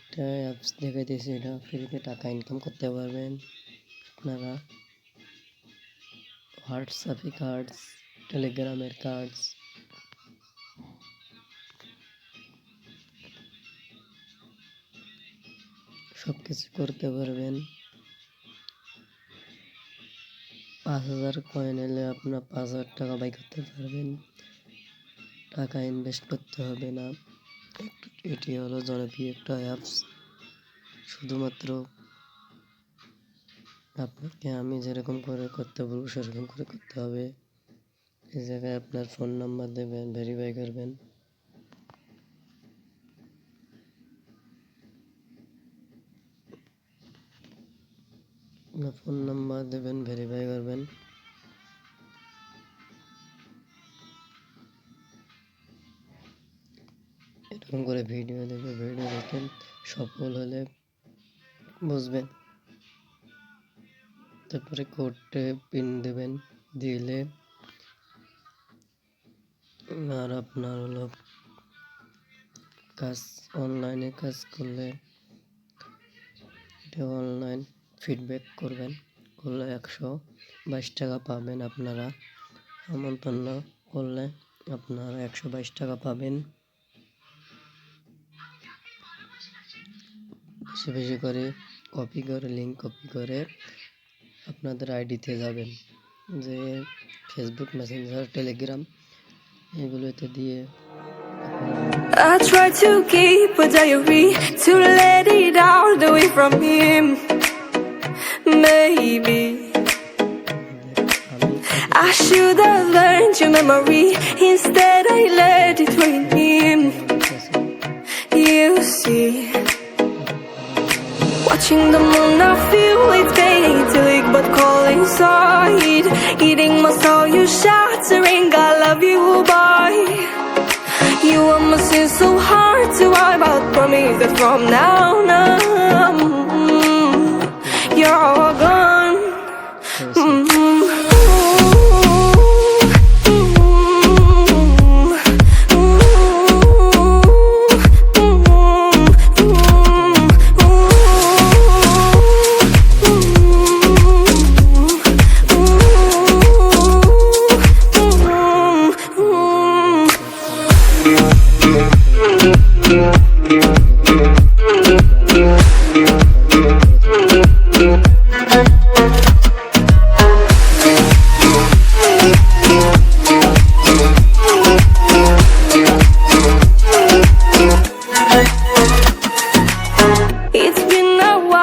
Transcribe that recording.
একটা অ্যাপস দেখাইতেছি এটা ফ্রিতে টাকা ইনকাম করতে পারবেন। আপনারা হোয়াটসঅ্যাপে কার্ডস টেলিগ্রামের কার্ডস সব কিছু করতে পারবেন। পাঁচ হাজার কয়েন এলে আপনার পাঁচ হাজার টাকা বাই করতে পারবেন। টাকা ইনভেস্ট করতে হবে না। এটি হলো জনপ্রিয় একটা অ্যাপস শুধুমাত্র আপনাকে আমি যেরকম করে করতে বলব, সেরকম করে করতে হবে। এই জায়গায় আপনার ফোন নাম্বার দেবেন ভেরিফাই করবেন। আপনার ফোন নাম্বার দেবেন ভেরিফাই করবেন। এরকম করে ভিডিও দেখে ভিডিও দেখে সফল হলে বুঝবেন। তারপরে কোডে পিন দেবেন, দিলে আর আপনার হলো কাজ অনলাইনে কাজ করলে এটা অনলাইন ফিডব্যাক করবেন। করলে একশো বাইশ টাকা পাবেন আপনারা। আমন্ত্রণ করলে আপনারা একশো বাইশ টাকা পাবেন। বেশি বেশি করে কপি করে লিঙ্ক কপি করে আপনাদের আইডিতে যাবেন যে ফেসবুক মেসেঞ্জার টেলিগ্রাম এগুলোতে দিয়ে I try to keep a diary to let it out away from him. Maybe আমি I should have learned your memory. Instead, I let it drain him. You see, Watching the moon, I feel it's painting, but calling inside. Eating my soul, you shattering. I love you, boy. You are missing so hard to wipe out. Promise that from now on,